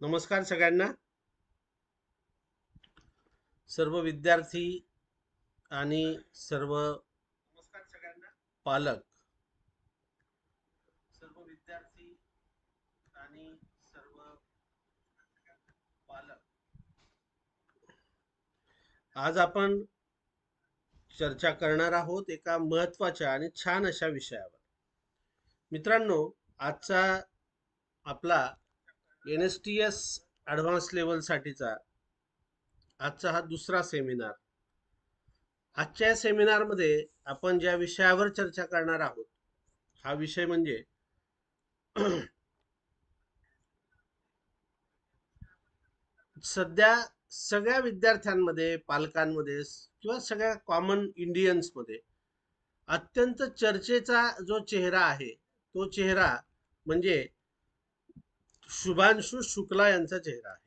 नमस्कार सगळ्यांना. सर्व विद्यार्थी आणि सर्व नमस्कार सगळ्यांना. पालक. सर्व विद्यार्थी आणि सर्व पालक. आज आपण चर्चा करणार आहोत एका महत्त्वाच्या आणि छान अशा विषयावर. मित्रांनो आजचा आपला N S T S advance लेवलसाठीचा आजचा हा दुसरा सेमिनार आजच्या या सेमिनारमध्ये आपण ज्या विषयावर चर्चा करणार आहोत हा विषय म्हणजे सध्या सगळ्या विद्यार्थ्यांमध्ये पालकांमध्ये किंवा सगळ्या कॉमन इंडियन्समध्ये अत्यंत चर्चेचा जो चेहरा आहे तो चेहरा म्हणजे शुभांशु शुक्ला यांचा चेहरा आहे.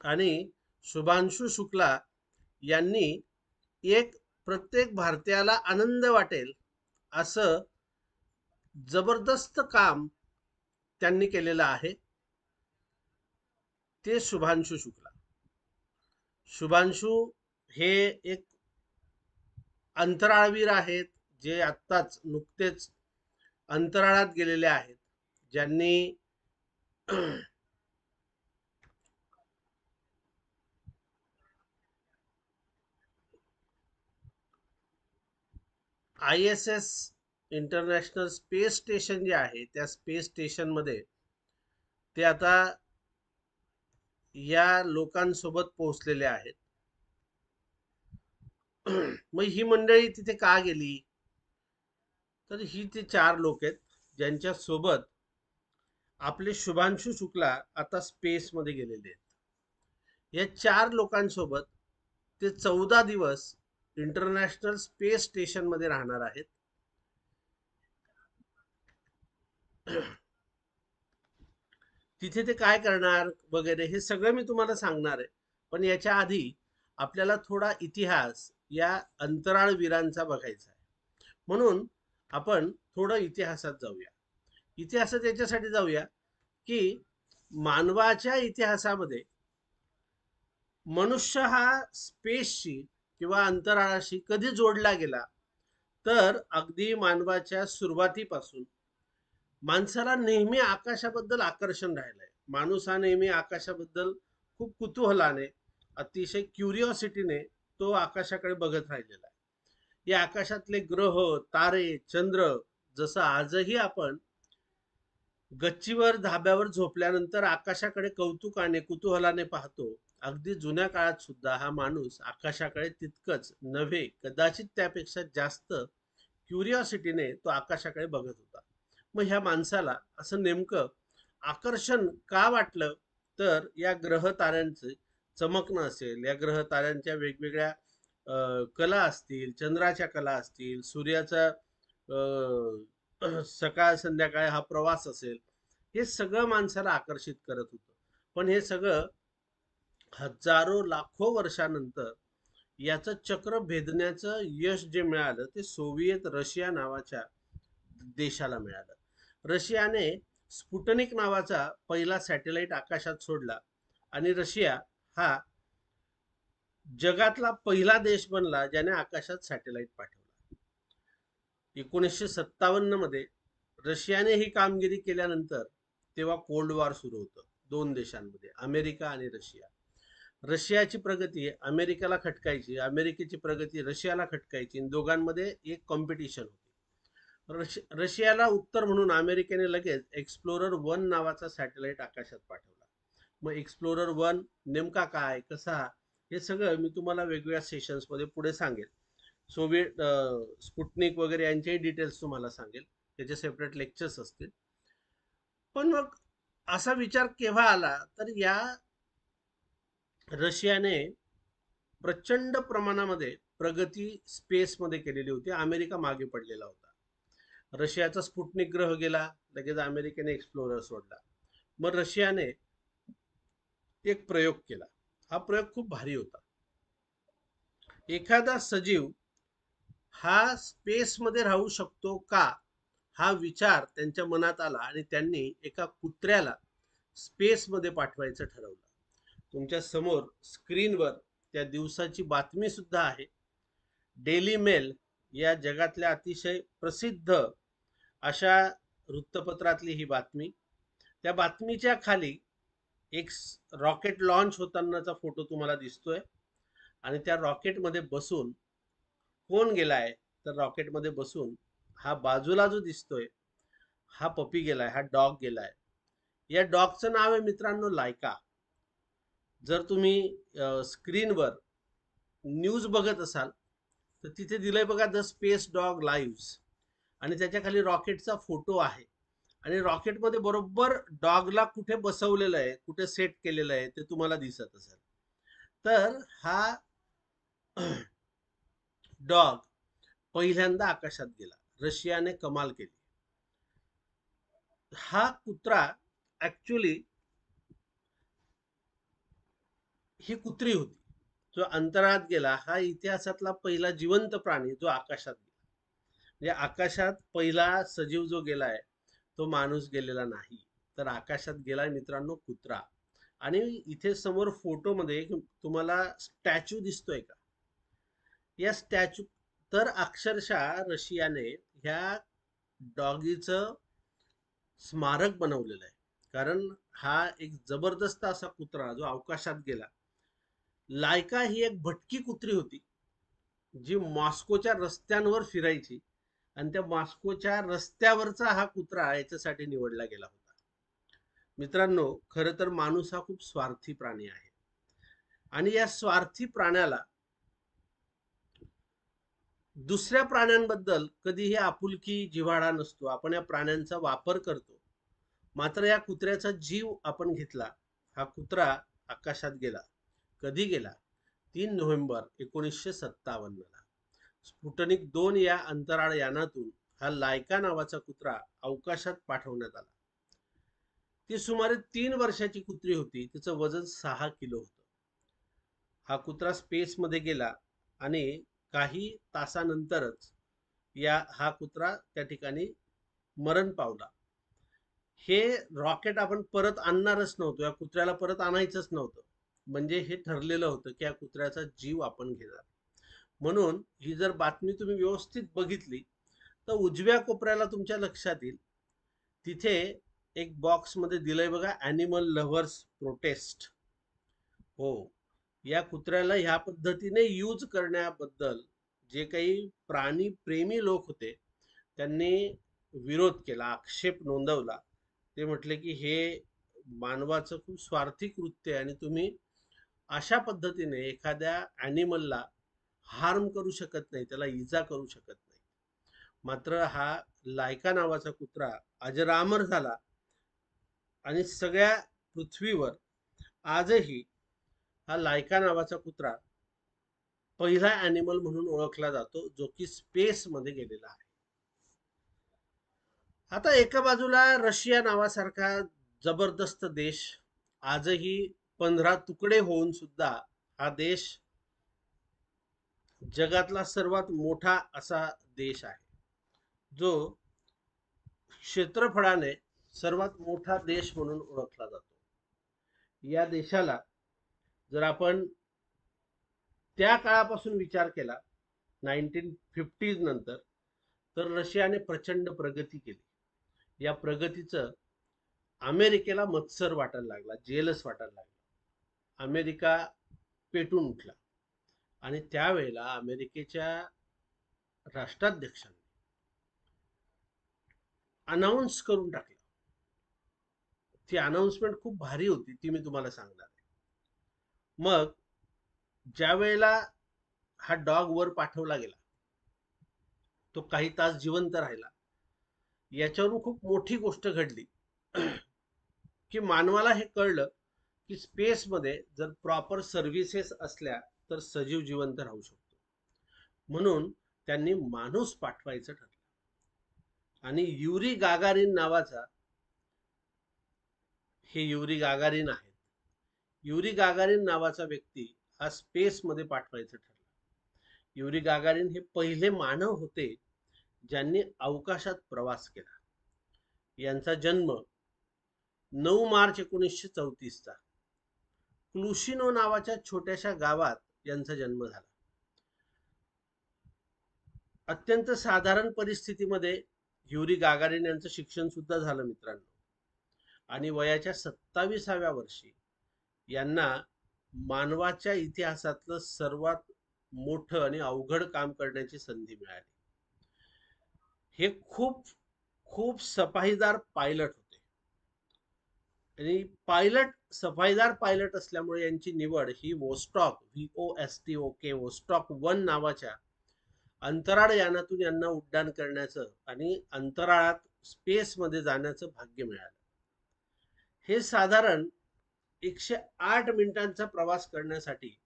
आणि शुभांशु शुक्ला यांनी एक प्रत्येक भारतीयाला आनंद वाटेल असं जबरदस्त काम त्यांनी केलेलं आहे. ते शुभांशु शुक्ला. शुभांशु हे एक अंतराळवीर आहेत जे आत्ताच नुकतेच अंतराळात गेलेले आहेत. ज्यांनी I S S international space station जे आहे त्या स्पेस स्टेशनमध्ये ते आता या लोकांसोबत पोहोचलेले आहेत. मग ही मंडळी तिथे का गेली? तर ही ते चार लोक आहेत ज्यांच्या सोबत आपले शुभांशु शुक्ला आता स्पेसमध्ये गेलेले आहेत. या चार लोकांसोबत ते चौदा दिवस इंटरनॅशनल स्पेस स्टेशनमध्ये राहणार आहेत. तिथे ते काय करणार वगैरे हे सगळं मी तुम्हाला सांगणार आहे. पण याच्या आधी आपल्याला थोडा इतिहास या अंतराळवीरांचा बघायचा आहे. म्हणून आपण थोडं इतिहासात जाऊया. इतिहासात याच्यासाठी जाऊया की मानवाच्या इतिहासामध्ये मनुष्य हा स्पेसशी किंवा अंतराळाशी कधी जोडला गेला? तर अगदी मानवाच्या सुरुवातीपासून माणसाला नेहमी आकाशाबद्दल आकर्षण राहिलंय. माणूस हा नेहमी आकाशाबद्दल खूप कुतूहलाने अतिशय क्युरिओसिटीने तो आकाशाकडे बघत राहिलेला आहे. या आकाशातले ग्रह तारे चंद्र जसं आजही आपण गच्चीवर धाब्यावर झोपल्यानंतर आकाशाकडे कौतुकाने कुतूहलाने पाहतो अगदी जुन्या काळात सुद्धा हा माणूस आकाशाकडे तितकंच नव्हे कदाचित त्यापेक्षा जास्त क्युरिओसिटीने तो आकाशाकडे बघत होता. मग ह्या माणसाला असं नेमकं आकर्षण का वाटलं? तर या ग्रह ताऱ्यांचे चमकणं असेल या ग्रह ताऱ्यांच्या वेगवेगळ्या कला असतील चंद्राच्या कला असतील सूर्याचा सकाळ संध्याकाळ हा प्रवास असेल हे सगळं माणसाला आकर्षित करत होतं. पण हे सगळं हजारो लाखो वर्षानंतर याचं चक्र भेदण्याचं यश जे मिळालं ते सोव्हिएत रशिया नावाच्या देशाला मिळालं. रशियाने स्पुटनिक नावाचा पहिला सॅटेलाइट आकाशात सोडला आणि रशिया हा जगातला पहिला देश बनला ज्याने आकाशात सॅटेलाइट पाठवला. एकोणीसशे सत्तावन्नमध्ये रशियाने ही कामगिरी केल्यानंतर तेव्हा कोल्ड वॉर सुरू होतं. दोन देशांमध्ये अमेरिका आणि रशिया. रशियाची प्रगती अमेरिकेला खटकायची अमेरिकेची प्रगती रशियाला खटकायची दोघांमध्ये एक कॉम्पिटिशन होती. रश रशियाला उत्तर म्हणून अमेरिकेने लगेच एक्सप्लोरर वन नावाचा सॅटेलाइट आकाशात पाठवला. मग एक्सप्लोरर वन नेमका काय कसा हे सगळं मी तुम्हाला वेगवेगळ्या सेशन्समध्ये पुढे सांगेल. सोवियत स्पुटनिक वगैरे यांचेही डिटेल्स तुम्हाला सांगेल. त्याचे सेपरेट लेक्चर्स असतील. पण मग असा विचार केव्हा आला तर या रशियाने प्रचंड प्रमाणामध्ये प्रगती स्पेसमध्ये केलेली होती. अमेरिका मागे पडलेला होता. रशियाचा स्पुटनिक ग्रह गेला लगेच अमेरिकेने एक्सप्लोरर सोडला. मग रशियाने एक प्रयोग केला. हा प्रयोग खूप भारी होता. एखादा सजीव हा स्पेसमध्ये राहू शकतो का? हा विचार त्यांच्या मनात आला आणि त्यांनी एका कुत्र्याला स्पेसमध्ये पाठवायचं ठरवलं. तुमच्यासमोर स्क्रीनवर त्या दिवसाची बातमी सुद्धा आहे. डेली मेल या जगातल्या अतिशय प्रसिद्ध अशा वृत्तपत्रातली ही बातमी. त्या बातमीच्या खाली एक रॉकेट लॉन्च होतानाचा फोटो तुम्हाला दिसतोय. आणि त्या रॉकेटमध्ये बसून कोण गेलाय? तर रॉकेटमध्ये बसून हा बाजूला जो दिसतोय हा पपी गेलाय हा डॉग गेलाय. या डॉगचं नाव आहे मित्रांनो लायका. जर तुम्ही स्क्रीनवर न्यूज बघत असाल तर तिथे दिलंय बघा द स्पेस डॉग लाईव्ह आणि त्याच्याखाली रॉकेटचा फोटो आहे. आणि रॉकेटमध्ये बरोबर डॉगला कुठे बसवलेलं आहे कुठे सेट केलेलं आहे ते तुम्हाला दिसत असेल. तर हा डॉग पहिल्यांदा आकाशात गेला. रशियाने कमाल केली. हा कुत्रा ऍक्च्युली ही कुत्री होती. जो अंतराळात गेला हा इतिहासातला पहिला जिवंत प्राणी जो आकाशात गेला. म्हणजे आकाशात पहिला सजीव जो गेलाय तो माणूस गेलेला नाही. तर आकाशात गेलाय मित्रांनो कुत्रा. आणि इथे समोर फोटोमध्ये तुम्हाला स्टॅच्यू दिसतोय का? या स्टॅच्यू तर अक्षरशः रशियाने ह्या डॉगीचं स्मारक बनवलेलं आहे. कारण हा एक जबरदस्त असा कुत्रा जो अवकाशात गेला. लायका ही एक भटकी कुत्री होती जी मॉस्कोच्या रस्त्यांवर फिरायची. आणि त्या मॉस्कोच्या रस्त्यावरचा हा कुत्रा याच्यासाठी निवडला गेला होता. मित्रांनो खरं तर माणूस हा खूप स्वार्थी प्राणी आहे. आणि या स्वार्थी प्राण्याला दुसऱ्या प्राण्यांबद्दल कधीही आपुलकी जिव्हाळा नसतो. आपण या प्राण्यांचा वापर करतो. मात्र या कुत्र्याचा जीव आपण घेतला हा कुत्रा आकाशात गेला. कधी गेला? तीन नोव्हेंबर एकोणीसशे सत्तावन्नला. स्पुटनिक दोन या अंतराळ यानातून हा लायका नावाचा कुत्रा अवकाशात पाठवण्यात आला. ती सुमारे तीन वर्षाची कुत्री होती. तिचं वजन सहा किलो होतं. हा कुत्रा स्पेसमध्ये गेला आणि काही तासानंतरच या हा कुत्रा त्या ठिकाणी मरण पावला. हे रॉकेट आपण परत आणणारच नव्हतो. या कुत्र्याला परत आणायचंच नव्हतं. म्हणजे हे ठरलेलं होतं की या कुत्र्याचा जीव आपण घेणार. म्हणून ही जर बातमी तुम्ही व्यवस्थित बघितली तर उजव्या कोपऱ्याला तुमच्या लक्षात येईल. तिथे एक बॉक्समध्ये दिलंय बघा ॲनिमल लव्हर्स प्रोटेस्ट हो. या कुत्र्याला ह्या पद्धतीने यूज करण्याबद्दल जे काही प्राणी प्रेमी लोक होते त्यांनी विरोध केला आक्षेप नोंदवला. ते म्हटले की हे मानवाचं खूप स्वार्थी कृत्य आहे आणि तुम्ही अशा पद्धतीने एखाद्या ॲनिमलला हार्म करू शकत नाही त्याला इजा करू शकत नाही. मात्र हा लायका नावाचा कुत्रा अजरामर झाला आणि सगळ्या पृथ्वीवर आजही हा लायका नावाचा कुत्रा पहिला ॲनिमल म्हणून ओळखला जातो जो की स्पेसमध्ये गेलेला आहे. आता एका बाजूला रशिया नावासारखा जबरदस्त देश आजही पंधरा तुकडे होऊन सुद्धा हा देश जगातला सर्वात मोठा असा देश आहे. जो क्षेत्रफळाने सर्वात मोठा देश म्हणून ओळखला जातो. या देशाला जर आपण त्या काळापासून विचार केला नाईन्टीन फिफ्टीज नंतर तर रशियाने प्रचंड प्रगती केली. या प्रगतीचं अमेरिकेला मत्सर वाटायला लागला जेलस वाटायला लागला. अमेरिका पेटून उठला. आणि त्यावेळेला अमेरिकेच्या राष्ट्राध्यक्षांनी अनाऊन्स करून टाकलं. ती अनाऊन्समेंट खूप भारी होती ती मी तुम्हाला सांगणार मग ज्या वेळेला हा डॉग वर पाठवला गेला तो काही तास जिवंत राहिला. याच्यावरून खूप मोठी गोष्ट घडली. की मानवाला हे कळलं की स्पेसमध्ये जर प्रॉपर सर्व्हिसेस असल्या तर सजीव जिवंत राहू शकतो. म्हणून त्यांनी माणूस पाठवायचं ठरलं. आणि युरी गागारीन नावाचा हे युरी गागारीन आहेत. युरी गागारीन नावाचा व्यक्ती हा स्पेसमध्ये पाठवायचं ठरलं. युरी गागारीन हे पहिले मानव होते ज्यांनी अवकाशात प्रवास केला. यांचा जन्म नऊ मार्च एकोणीसशे चौतीसचा. क्लुशिनो नावाच्या छोट्याशा गावात यांचा जन्म झाला. अत्यंत साधारण परिस्थितीमध्ये युरी गागारिन यांचं शिक्षण सुद्धा झालं मित्रांनो. आणि वयाच्या सत्ताविसाव्या वर्षी यांना मानवाच्या इतिहासातलं सर्वात मोठं आणि अवघड काम करण्याची संधी मिळाली. हे खूप खूप सफाईदार पायलट होते. आणि पायलट सफाईदार पायलट असल्यामुळे यांची निवड ही Vostok V O S T okay Vostok one नावाच्या अंतराळ यानातून यांना उड्डाण करण्याचं आणि अंतराळात स्पेसमध्ये जाण्याचं भाग्य मिळालं. हे साधारण एकशे आठ मिनिटांचा प्रवास करण्यासाठी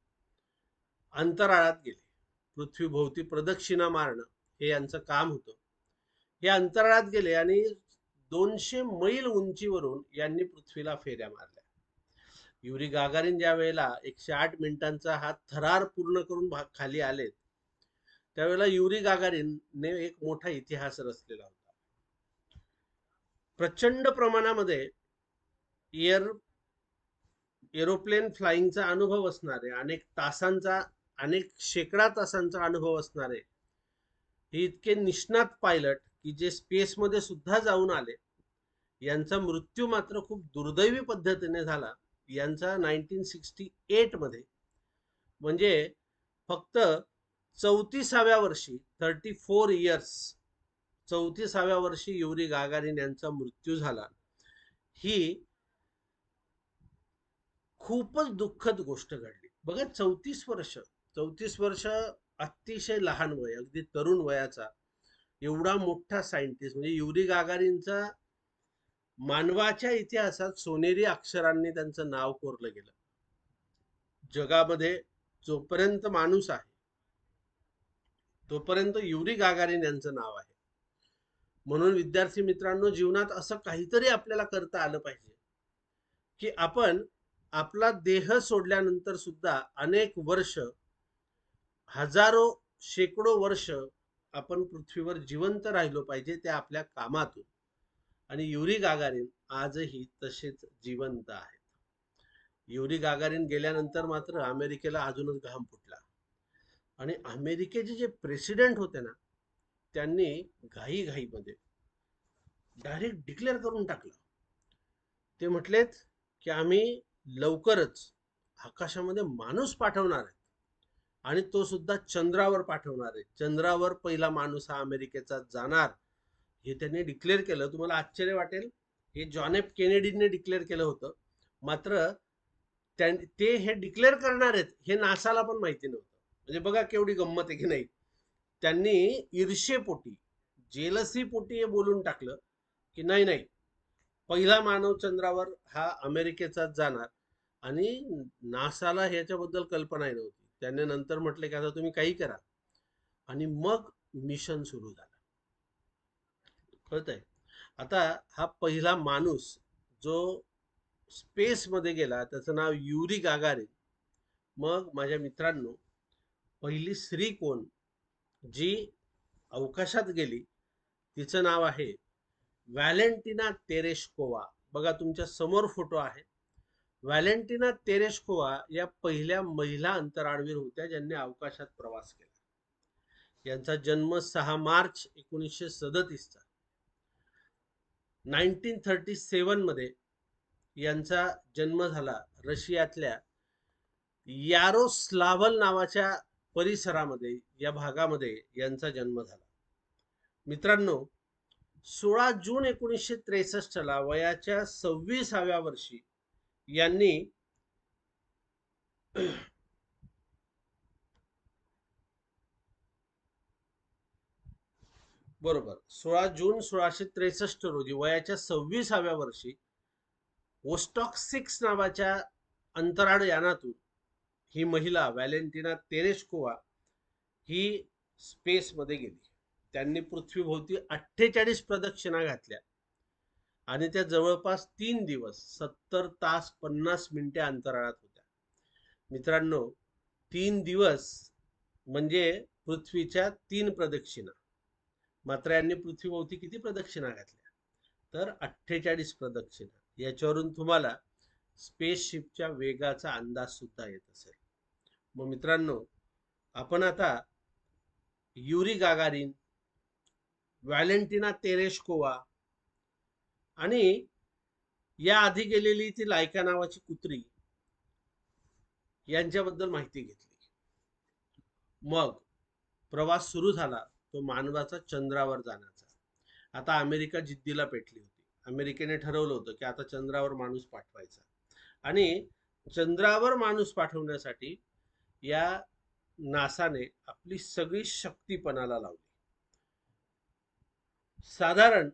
अंतराळात गेले. पृथ्वीभोवती प्रदक्षिणा मारणं हे यांचं काम होतं. हे अंतराळात गेले आणि दोनशे मैल उंचीवरून यांनी पृथ्वीला फेऱ्या मारल्या. युरी गागारिन ज्या वेळेला एकशे आठ मिनिटांचा हा थरार पूर्ण करून भाग खाली आलेत त्यावेळेला युरी गागारिनने एक मोठा इतिहास रचलेला होता. प्रचंड प्रमाणामध्ये एअर एरोप्लेन फ्लाईंगचा अनुभव असणारे अनेक तासांचा अनेक शेकडा तासांचा अनुभव असणारे हे इतके निष्णात पायलट की जे स्पेसमध्ये सुद्धा जाऊन आले यांचा मृत्यू मात्र खूप दुर्दैवी पद्धतीने झाला यांचा नाईन्टीन सिक्स्टी एटमध्ये. म्हणजे फक्त चौतीसाव्या वर्षी थर्टी फोर इयर्स चौतीसाव्या वर्षी युरी गागारिन यांचा मृत्यू झाला. ही खूपच दुःखद गोष्ट घडली. बघा चौतीस वर्ष चौतीस वर्ष अतिशय लहान वय अगदी तरुण वयाचा एवढा मोठा सायंटिस्ट म्हणजे युरी गागारींचा मानवाच्या इतिहासात सोनेरी अक्षरांनी त्यांचं नाव कोरलं गेलं. जगामध्ये जोपर्यंत माणूस आहे तोपर्यंत युरी गागारीन यांचं नाव आहे. म्हणून विद्यार्थी मित्रांनो जीवनात असं काहीतरी आपल्याला करता आलं पाहिजे की आपण आपला देह सोडल्यानंतर सुद्धा अनेक वर्ष हजारो शेकडो वर्ष आपण पृथ्वीवर जिवंत राहिलो पाहिजे त्या आपल्या कामातून. आणि युरी गागारीन आजही तसेच जिवंत आहेत. युरी गागारीन गेल्यानंतर मात्र अमेरिकेला अजूनच घाम फुटला. आणि अमेरिकेचे जे प्रेसिडेंट होते ना त्यांनी घाईघाईमध्ये डायरेक्ट डिक्लेअर करून टाकलं. ते म्हटलेत की आम्ही लवकरच आकाशामध्ये माणूस पाठवणार आहे आणि तो सुद्धा चंद्रावर पाठवणार आहे. चंद्रावर पहिला माणूस हा अमेरिकेचा जाणार हे त्यांनी डिक्लेअर केलं. तुम्हाला आश्चर्य वाटेल हे जॉन एफ केनेडीने डिक्लेअर केलं होतं. मात्र ते हे डिक्लेअर करणार आहेत हे नासाला पण माहिती नव्हतं. म्हणजे बघा केवढी गंमत आहे की नाही. त्यांनी ईर्षेपोटी जेलसी पोटी हे बोलून टाकलं की नाही नाही. पहिला मानव चंद्रावर हा अमेरिकेचाच जाणार आणि नासाला ह्याच्याबद्दल कल्पनाही नव्हती. त्याने नंतर म्हटले की आता तुम्ही काही करा. आणि मग मिशन सुरू झालं. कळत आहे आता हा पहिला माणूस जो स्पेसमध्ये गेला त्याचं नाव युरी गागारे. मग माझ्या मित्रांनो पहिली स्त्री कोण? जी अवकाशात गेली तिचं नाव आहे व्हॅलेंटिना तेरेशकोवा बघा तुमच्यासमोर फोटो आहे. व्हॅलेंटिना तेरेशकोवा या पहिल्या महिला अंतराळवीर होत्या ज्यांनी अवकाशात प्रवास केला. यांचा जन्म सहा मार्च एकोणीसशे सदतीसचा नाईन्टीन थर्टी सेवनमध्ये यांचा जन्म झाला रशियातल्या यारोस्लाव्हल नावाच्या परिसरामध्ये या भागामध्ये यांचा जन्म झाला. मित्रांनो सोळा जून एकोणीसशे त्रेसष्टला वयाच्या सव्वीसाव्या वर्षी यांनी बरोबर. सोळा जून सोळाशे त्रेसष्ट रोजी वयाच्या सव्वीसाव्या वर्षी वोस्टॉक सिक्स नावाच्या अंतराळ यानातून ही महिला व्हॅलेंटिना तेरेस्कोवा ही स्पेसमध्ये गेली. त्यांनी पृथ्वीभोवती अठ्ठेचाळीस प्रदक्षिणा घातल्या. आणि त्या जवळपास तीन दिवस सत्तर तास पन्नास मिनिटे अंतराळात होत्या. मित्रांनो तीन दिवस म्हणजे पृथ्वीच्या तीन प्रदक्षिणा. मात्र यांनी पृथ्वीभोवती किती प्रदक्षिणा घातल्या? तर अठ्ठेचाळीस प्रदक्षिणा. याच्यावरून तुम्हाला स्पेसशिपच्या वेगाचा अंदाज सुद्धा येत असेल. मग मित्रांनो आपण आता युरी गागारिन व्हॅलेंटिना तेरेशकोवा आणि या आधी गेलेली ती लायका नावाची कुत्री यांच्याबद्दल माहिती घेतली. मग प्रवास सुरू झाला तो मानवाचा चंद्रावर जाण्याचा. आता अमेरिका जिद्दीला पेटली होती. अमेरिकेने ठरवलं होतं की आता चंद्रावर माणूस पाठवायचा. आणि चंद्रावर माणूस पाठवण्यासाठी या नासाने आपली सगळी शक्तीपणाला लावली. साधारण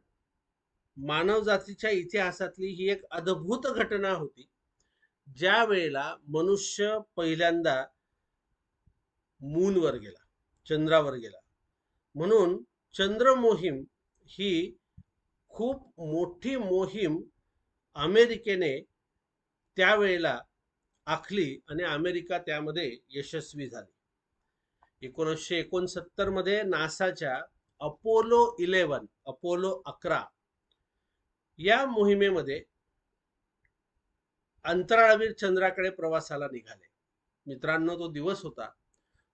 मानवजातीच्या इतिहासातली ही एक अद्भुत घटना होती. ज्या वेळेला मनुष्य पहिल्यांदा मूनवर गेला चंद्रावर गेला. म्हणून चंद्र मोहीम ही खूप मोठी मोहीम अमेरिकेने त्यावेळेला आखली आणि अमेरिका त्यामध्ये यशस्वी झाली. एकोणीसशे एकोणसत्तरमध्ये नासाच्या अपोलो इलेवन अपोलो अकरा या मोहिमेमध्ये अंतराळवीर चंद्राकडे प्रवासाला निघाले. मित्रांनो तो दिवस होता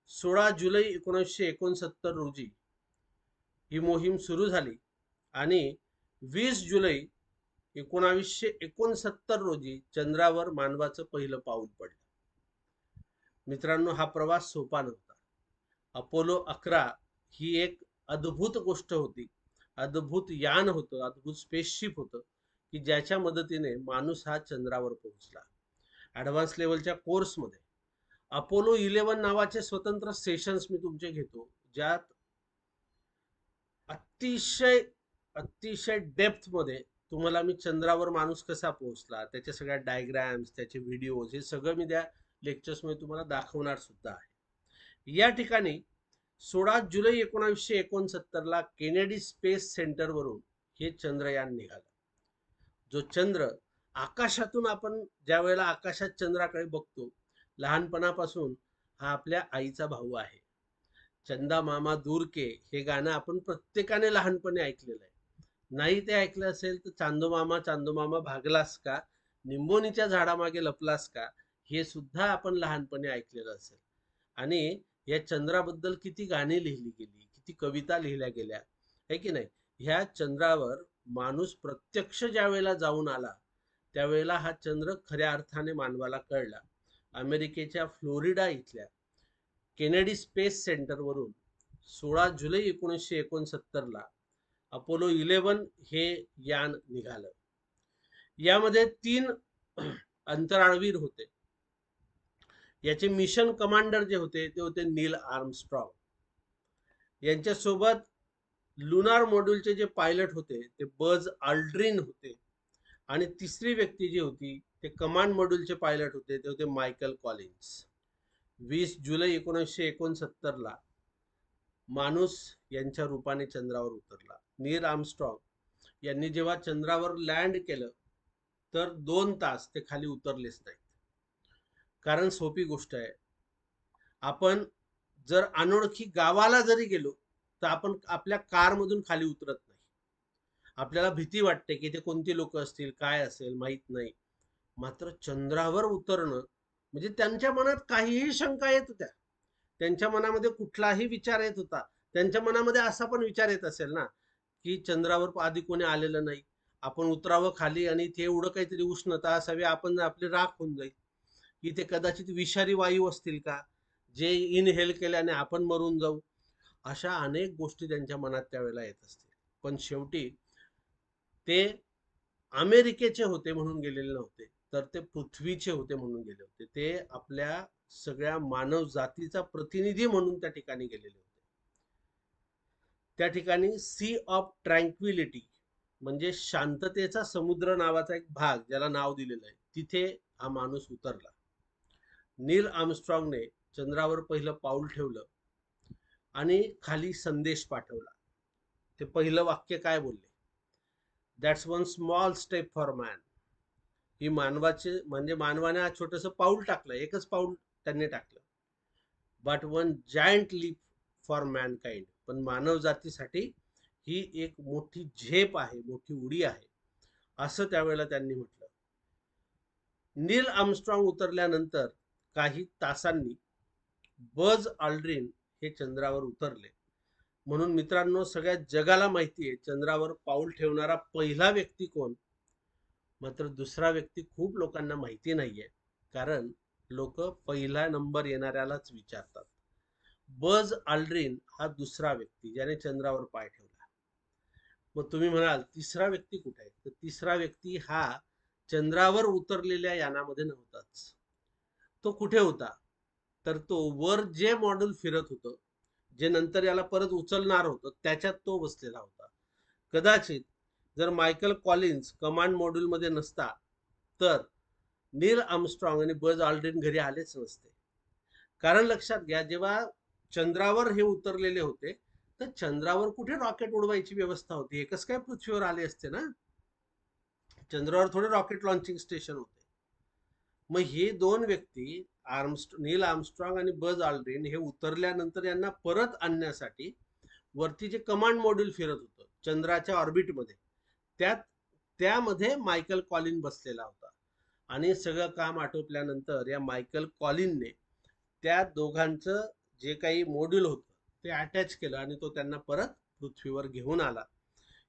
सोळा जुलै एकोणीसशे एकोणसत्तर रोजी. ही मोहीम सुरू झाली आणि वीस जुलै एकोणावीसशे एकोणसत्तर रोजी चंद्रावर मानवाचं पहिलं पाऊल पडलं. मित्रांनो हा प्रवास सोपा नव्हता. अपोलो अकरा ही एक अद्भुत गोष्ट होती. अद्भुत यान होतं अद्भुत स्पेसशिप होतं की ज्याच्या मदतीने माणूस हा चंद्रावर पोहोचला. ॲडव्हान्स लेवलच्या कोर्समध्ये अपोलो इलेव्हन नावाचे स्वतंत्र सेशन्स मी तुमचे घेतो ज्यात अतिशय अतिशय डेप्थमध्ये तुम्हाला मी चंद्रावर माणूस कसा पोहोचला त्याच्या सगळ्या डायग्रॅम्स त्याचे व्हिडिओज हे सगळं मी त्या लेक्चर्समध्ये तुम्हाला दाखवणार सुद्धा आहे. या ठिकाणी सोळा जुलै एकोणावीसशे एकोणसत्तरला केनेडी स्पेस सेंटरवरून हे चंद्रयान निघालं. जो चंद्र आकाशातून आपण ज्या वेळेला आकाशात चंद्राकडे बघतो लहानपणापासून हा आपल्या आईचा भाऊ आहे. चंदा मामा दूर के हे गाणं आपण प्रत्येकाने लहानपणी ऐकलेलं आहे. नाही ते ऐकलं असेल तर चांदो मामा चांदो मामा भागलास का? निंबोनीच्या झाडामागे लपलास का? हे सुद्धा आपण लहानपणी ऐकलेलं असेल. आणि या चंद्राबद्दल किती गाणी लिहिली गेली किती कविता लिहिल्या गेल्या आहे की नाही? ह्या चंद्रावर माणूस प्रत्यक्ष ज्या वेळेला जाऊन आला त्यावेळेला हा चंद्र खऱ्या अर्थाने मानवाला कळला. अमेरिकेच्या फ्लोरिडा इथल्या केनेडी स्पेस सेंटरवरून सोळा जुलै एकोणीसशे एकोणसत्तरला अपोलो इलेवन हे यान निघालं. यामध्ये तीन अंतराळवीर होते. याचे मिशन कमांडर जे होते ते होते नील आर्मस्ट्रॉंग. यांच्यासोबत लुनार मॉड्यूलचे जे पायलट होते ते बज आल्ड्रिन होते. आणि तिसरी व्यक्ती जी होती ते कमांड मॉड्यूलचे पायलट होते ते होते मायकल कॉलिन्स. वीस जुलै एकोणीसशे एकोणसत्तरला माणूस यांच्या रूपाने चंद्रावर उतरला. नील आर्मस्ट्रॉंग यांनी जेव्हा चंद्रावर लँड केलं तर दोन तास ते खाली उतरलेच नाही कारण सोपी गोष्ट आहे. आपण जर अनोळखी गावाला जरी गेलो तर आपण आपल्या कारमधून खाली उतरत नाही. आपल्याला भीती वाटते की ते कोणती लोक असतील काय असेल माहीत नाही. मात्र चंद्रावर उतरणं म्हणजे त्यांच्या मनात काहीही शंका येत होत्या. त्यांच्या मनामध्ये कुठलाही विचार येत होता. त्यांच्या मनामध्ये असा पण विचार येत असेल ना की चंद्रावर आधी कोणी आलेलं नाही. आपण उतरावं खाली आणि ते एवढं काहीतरी उष्णता असावी आपण आपली राख होऊन जाईल. की ते कदाचित विषारी वायू असतील का? जे इनहेल केल्याने आपण मरून जाऊ. अशा अनेक गोष्टी त्यांच्या मनात त्यावेळेला येत असतील. पण शेवटी ते अमेरिकेचे होते म्हणून गेलेले नव्हते. तर ते पृथ्वीचे होते म्हणून गेले होते. ते आपल्या सगळ्या मानव जातीचा प्रतिनिधी म्हणून त्या ठिकाणी गेलेले होते. त्या ठिकाणी सी ऑफ ट्रँक्विलिटी म्हणजे शांततेचा समुद्र नावाचा एक भाग ज्याला नाव दिलेलं आहे. तिथे हा माणूस उतरला. नील आर्मस्ट्रॉंगने चंद्रावर पहिलं पाऊल ठेवलं आणि खाली संदेश पाठवला. ते पहिलं वाक्य काय बोलले? That's one small step for man ही मानवाचे म्हणजे मानवाने हा छोटंसं पाऊल टाकलं एकच पाऊल त्यांनी टाकलं. But one giant leap for mankind पण मानव जातीसाठी ही एक मोठी झेप आहे मोठी उडी आहे असं त्यावेळेला त्यांनी म्हटलं. नील आर्मस्ट्रॉंग उतरल्यानंतर काही तासांनी बज आल्ड्रिन हे चंद्रावर उतरले. म्हणून मित्रांनो सगळ्या जगाला माहिती आहे चंद्रावर पाऊल ठेवणारा पहिला व्यक्ती कोण? मात्र दुसरा व्यक्ती खूप लोकांना माहिती नाहीये कारण लोक पहिला नंबर येणाऱ्यालाच विचारतात. बज आल्ड्रिन हा दुसरा व्यक्ती ज्याने चंद्रावर पाय ठेवला. मग तुम्ही म्हणाल तिसरा व्यक्ती कुठे आहे? तर तिसरा व्यक्ती हा चंद्रावर उतरलेल्या यानामध्ये नव्हताच. तो कुठे होता? तर तो वर जे मॉड्यूल फिरत होतं जे नंतर याला परत उचलणार होतं त्याच्यात तो बसलेला होता. कदाचित जर मायकल कॉलिन्स कमांड मॉड्यूलमध्ये नसता तर नील आमस्ट्रॉंग आणि बज ऑल्ड्रिन घरी आलेच नसते. कारण लक्षात घ्या जेव्हा चंद्रावर हे उतरलेले होते तर चंद्रावर कुठे रॉकेट उडवायची व्यवस्था होती? एकच काय पृथ्वीवर आले असते ना? चंद्रावर थोडे रॉकेट लॉन्चिंग स्टेशन होते. मग हे दोन व्यक्ती आर्मस्ट नील आर्मस्ट्रॉंग आणि बज आल्ड्रिन हे उतरल्यानंतर यांना परत आणण्यासाठी वरती जे कमांड मॉड्यूल फिरत होतं चंद्राच्या ऑर्बिटमध्ये त्यात त्यामध्ये मायकल कॉलिन बसलेला होता. आणि सगळं काम आटोपल्यानंतर या मायकल कॉलिनने त्या दोघांचं जे काही मॉड्यूल होतं ते अटॅच केलं आणि तो त्यांना परत पृथ्वीवर घेऊन आला.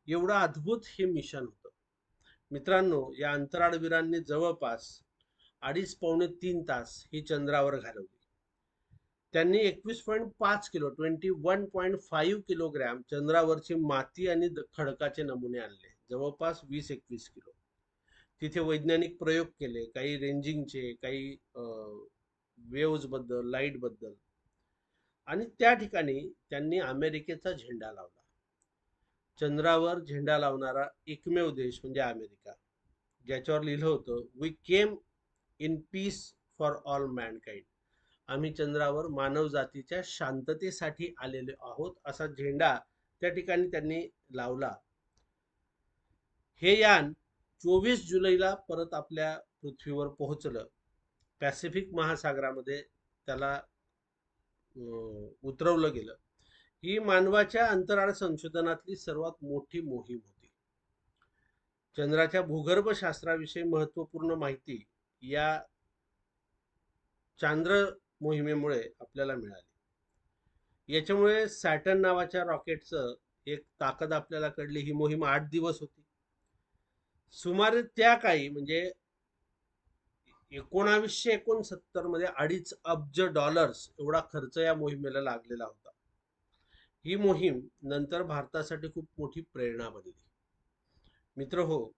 एवढं अद्भुत हे मिशन होतं. मित्रांनो या अंतराळवीरांनी जवळपास अडीच पावणे तीन तास ही चंद्रावर घालवली. त्यांनी एकवीस पॉईंट पाच kilo twenty one point five kilogram चंद्रावरची माती आणि खडकाचे नमुने आणले. जवळपास वीस एकवीस किलो. तिथे वैज्ञानिक प्रयोग केले. काही रेंजिंगचे काही वेव्जबद्दल लाइटबद्दल. आणि त्या ठिकाणी त्यांनी अमेरिकेचा झेंडा लावला. चंद्रावर झेंडा लावणारा एकमेव देश म्हणजे अमेरिका. ज्याच्यावर लिहिलं होतं we came in peace for all mankind. आम्ही चंद्रावर मानव जातीच्या शांततेसाठी आलेले आहोत असा झेंडा त्या ठिकाणी त्यांनी लावला. हे यान चोवीस जुलैला परत आपल्या पृथ्वीवर पोहोचलं. पॅसिफिक महासागरामध्ये त्याला अं, उतरवलं गेलं. ही मानवाच्या अंतराळ संशोधनातली सर्वात मोठी मोहीम होती. चंद्राच्या भूगर्भशास्त्राविषयी महत्त्वपूर्ण माहिती या चांद्र मोहिमेमुळे आपल्याला मिळाली. याच्यामुळे सॅटर्न नावाच्या रॉकेटचं एक ताकद आपल्याला कळली. ही मोहीम आठ दिवस होती. सुमारे त्या काळी म्हणजे एकोणावीसशे एकोणसत्तरमध्ये अडीच अब्ज डॉलर्स एवढा खर्च या मोहिमेला लागलेला होता. ही मोहीम नंतर भारतासाठी खूप मोठी प्रेरणा बनली. मित्र हो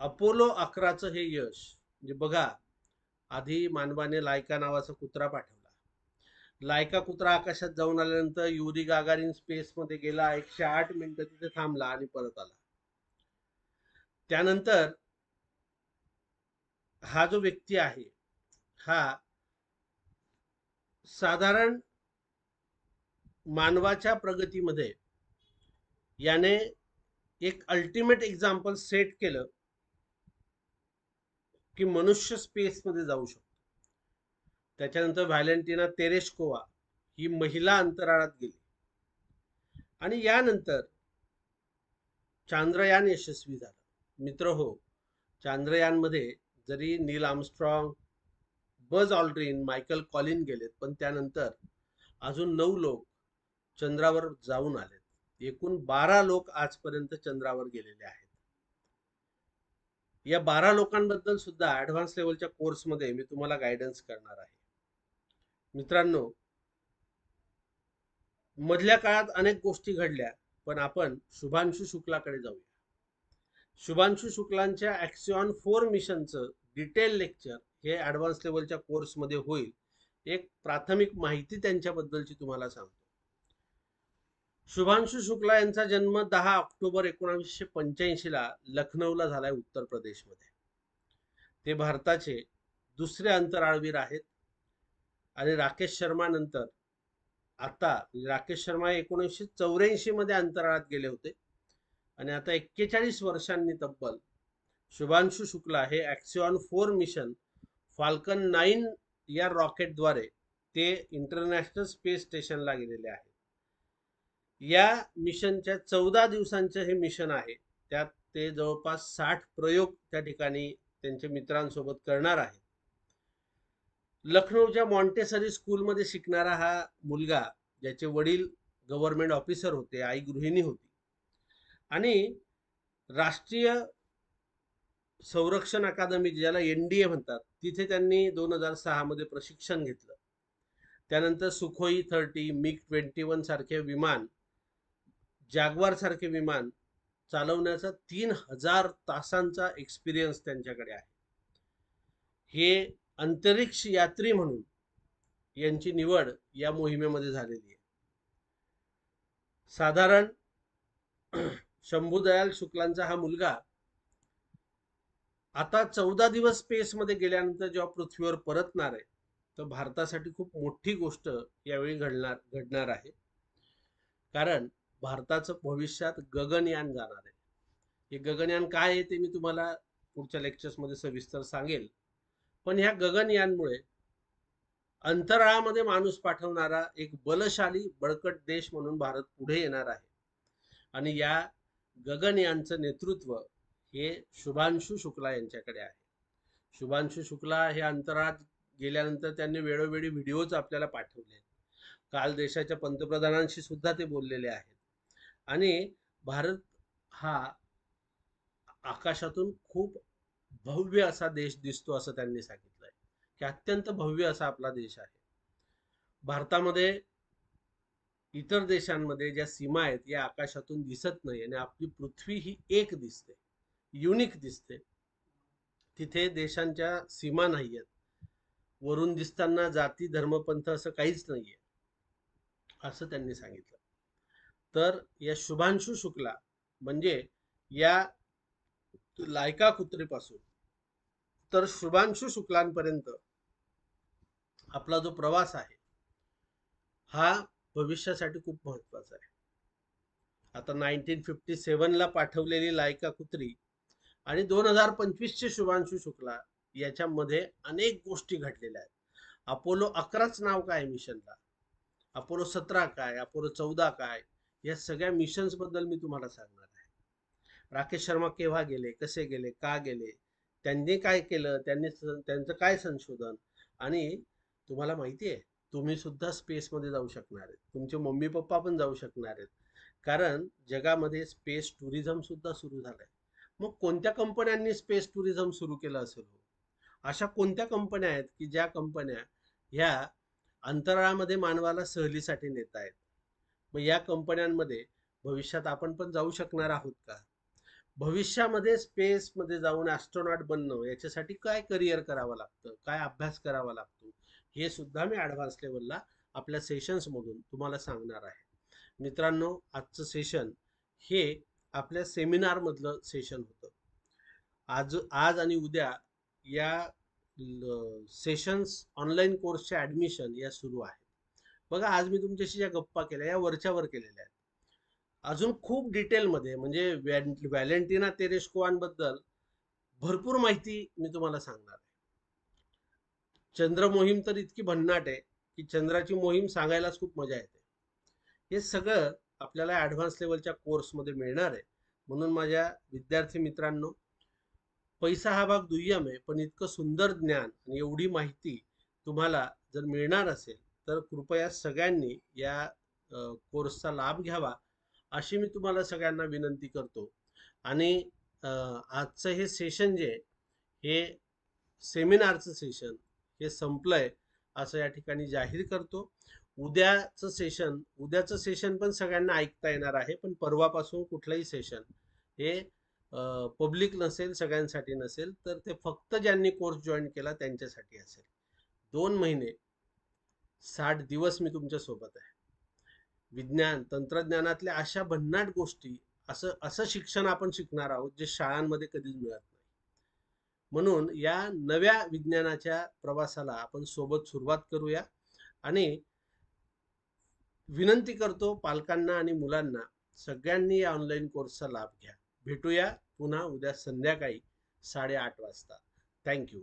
अपोलो अकराचं हे यश म्हणजे बघा आधी मानवाने लायका नावाचा कुत्रा पाठवला. लायका कुत्रा आकाशात जाऊन आल्यानंतर युरी गागारिन स्पेस मध्ये गेला एकशे आठ मिनिटं तिथे थांबला आणि परत आला. त्यानंतर हा जो व्यक्ती आहे हा साधारण मानवाच्या प्रगतीमध्ये याने एक अल्टिमेट एक्झाम्पल सेट केलं. की मनुष्य स्पेसमध्ये जाऊ शकतो. त्याच्यानंतर व्हॅलेंटिना तेरेशकोवा ही महिला अंतराळात गेली. आणि यानंतर चांद्रयान यशस्वी झालं. मित्र हो चांद्रयानमध्ये जरी नील आर्मस्ट्रॉंग बज ऑल्ड्रीन मायकल कॉलिन गेलेत पण त्यानंतर अजून नऊ लोक चंद्रावर जाऊन आलेत. एकूण बारा लोक आजपर्यंत चंद्रावर गेलेले आहेत. या बारा लोकांबद्दल सुद्धा ॲडव्हान्स लेवलच्या कोर्समध्ये मी तुम्हाला गायडन्स करणार आहे. मित्रांनो मधल्या काळात अनेक गोष्टी घडल्या पण आपण शुभांशु शुक्लाकडे जाऊया. शुभांशु शुक्लांच्या ॲक्सिऑन फोर मिशनचं डिटेल लेक्चर हे ॲडव्हान्स लेवलच्या कोर्समध्ये होईल. एक प्राथमिक माहिती त्यांच्याबद्दलची तुम्हाला सांगतो. शुभांशु शुक्ला यांचा जन्म दहा ऑक्टोबर एकोणावीसशे पंच्याऐंशीला लखनौला झालाय उत्तर प्रदेशमध्ये. ते भारताचे दुसरे अंतराळवीर आहेत. आणि राकेश शर्मा नंतर आता राकेश शर्मा एकोणीसशे चौऱ्याऐंशी मध्ये अंतराळात गेले होते. आणि आता एक्केचाळीस वर्षांनी तब्बल शुभांशु शुक्ला हे Axiom four mission Falcon nine या रॉकेटद्वारे ते इंटरनॅशनल स्पेस स्टेशनला गेलेले आहेत. या मिशनच्या चौदा दिवसांचं हे मिशन आहे. त्यात ते जवळपास साठ प्रयोग त्या ठिकाणी त्यांच्या मित्रांसोबत करणार आहे. लखनौच्या मॉन्टेसरी स्कूलमध्ये शिकणारा हा मुलगा ज्याचे वडील गव्हर्नमेंट ऑफिसर होते आई गृहिणी होती. आणि राष्ट्रीय संरक्षण अकादमी ज्याला एन डी ए म्हणतात तिथे त्यांनी दोन हजार सहामध्ये प्रशिक्षण घेतलं. त्यानंतर Sukhoi thirty MiG twenty one सारखे विमान जागवार सारखे विमान चालवण्याचा तीन हजार तासांचा एक्सपिरियन्स त्यांच्याकडे आहे. हे अंतरिक्ष यात्री म्हणून यांची निवड या मोहिमेमध्ये झालेली आहे. साधारण शंभूदयाल शुक्लांचा हा मुलगा आता चौदा दिवस स्पेसमध्ये गेल्यानंतर जेव्हा पृथ्वीवर परतणार आहे तर भारतासाठी खूप मोठी गोष्ट यावेळी घडणार घडणार आहे. कारण भारताचं भविष्यात गगनयान जाणार आहे. हे गगनयान काय आहे ते मी तुम्हाला पुढच्या लेक्चर्समध्ये सविस्तर सांगेल. पण ह्या गगनयानमुळे अंतराळामध्ये माणूस पाठवणारा एक बलशाली बळकट देश म्हणून भारत पुढे येणार आहे. आणि या गगनयानचं नेतृत्व हे शुभांशु शुक्ला यांच्याकडे आहे. शुभांशु शुक्ला हे अंतराळात गेल्यानंतर त्यांनी वेळोवेळी व्हिडिओज आपल्याला पाठवले काल देशाच्या पंतप्रधानांशी सुद्धा ते बोललेले आहेत. आणि भारत हा आकाशातून खूप भव्य असा देश दिसतो असं त्यांनी सांगितलंय. की अत्यंत भव्य असा आपला देश आहे. भारतामध्ये इतर देशांमध्ये ज्या सीमा आहेत या आकाशातून दिसत नाही आणि आपली पृथ्वी ही एक दिसते युनिक दिसते. तिथे देशांच्या सीमा नाही आहेत वरून दिसताना जाती धर्मपंथ असं काहीच नाहीये. असं त्यांनी सांगितलं. तर या शुभांशु शुक्ला म्हणजे या लायका कुत्रीपासून. तर शुभांशु शुक्लांपर्यंत आपला जो प्रवास आहे हा भविष्यासाठी खूप महत्त्वाचा आहे. आता नाईन्टीन फिफ्टी सेवनला पाठवलेली लायका कुत्री आणि दोन हजार पंचवीसचे शुभांशु शुक्ला याच्यामध्ये अनेक गोष्टी घडलेल्या आहेत. अपोलो अकराच नाव काय मिशनला? अपोलो सतरा काय? अपोलो चौदा काय? या सगळ्या मिशन्सबद्दल मी तुम्हाला सांगणार आहे. राकेश शर्मा केव्हा गेले कसे गेले का गेले त्यांनी काय केलं त्यांनी त्यांचं काय संशोधन आणि तुम्हाला माहिती आहे तुम्ही सुद्धा स्पेसमध्ये जाऊ शकणार आहेत. तुमचे मम्मी पप्पा पण जाऊ शकणार आहेत. कारण जगामध्ये स्पेस टुरिझम सुद्धा सुरू झालंय. मग कोणत्या कंपन्यांनी स्पेस टुरिझम सुरू केलं असेल हो? अशा कोणत्या कंपन्या आहेत की ज्या कंपन्या ह्या अंतराळामध्ये मानवाला सहलीसाठी नेत आहेत मग या कंपन्यांमध्ये भविष्यात आपण पण जाऊ शकणार आहोत का? भविष्यामध्ये स्पेसमध्ये जाऊन ॲस्ट्रॉनॉट बनणं याच्यासाठी काय करिअर करावं लागतं? काय अभ्यास करावा लागतो? हे सुद्धा मी ॲडव्हान्स लेवलला आपल्या सेशन्समधून तुम्हाला सांगणार आहे. मित्रांनो आजचं सेशन हे आपल्या सेमिनारमधलं सेशन होतं. आज आज आणि उद्या या सेशन्स ऑनलाईन कोर्सचे ॲडमिशन या सुरू आहे बघा आज मी तुमच्याशी ज्या गप्पा केल्या या वरच्यावर केलेल्या आहेत. अजून खूप डिटेलमध्ये म्हणजे व्हॅलेंटिना तेरेस्कोवांबद्दल भरपूर माहिती मी तुम्हाला सांगणार आहे. चंद्र मोहीम तर इतकी भन्नाट आहे की चंद्राची मोहीम सांगायलाच खूप मजा येते. हे सगळं आपल्याला ॲडव्हान्स लेवलच्या कोर्समध्ये मिळणार आहे. म्हणून माझ्या विद्यार्थी मित्रांनो पैसा हा भाग दुय्यम आहे पण इतकं सुंदर ज्ञान आणि एवढी माहिती तुम्हाला जर मिळणार असेल तर कृपया सगळ्यांनी या कोर्सचा लाभ घ्यावा अशी मी तुम्हाला सगळ्यांना विनंती करतो. आणि आजचं हे सेशन जे हे सेमिनारचं सेशन हे संपलंय असं या ठिकाणी जाहीर करतो. उद्याचं सेशन उद्याचं सेशन पण सगळ्यांना ऐकता येणार आहे पण परवापासून कुठलंही सेशन हे पब्लिक नसेल सगळ्यांसाठी नसेल तर ते फक्त ज्यांनी कोर्स जॉईन केला त्यांच्यासाठी असेल. दोन महिने साठ दिवस मी तुमच्यासोबत आहे. विज्ञान तंत्रज्ञानातल्या अशा भन्नाट गोष्टी असं असं शिक्षण आपण शिकणार आहोत जे शाळांमध्ये कधीच मिळत नाही. म्हणून या नव्या विज्ञानाच्या प्रवासाला आपण सोबत सुरुवात करूया आणि विनंती करतो पालकांना आणि मुलांना सगळ्यांनी या ऑनलाईन कोर्सचा लाभ घ्या. भेटूया पुन्हा उद्या संध्याकाळी साडेआठ वाजता. थँक्यू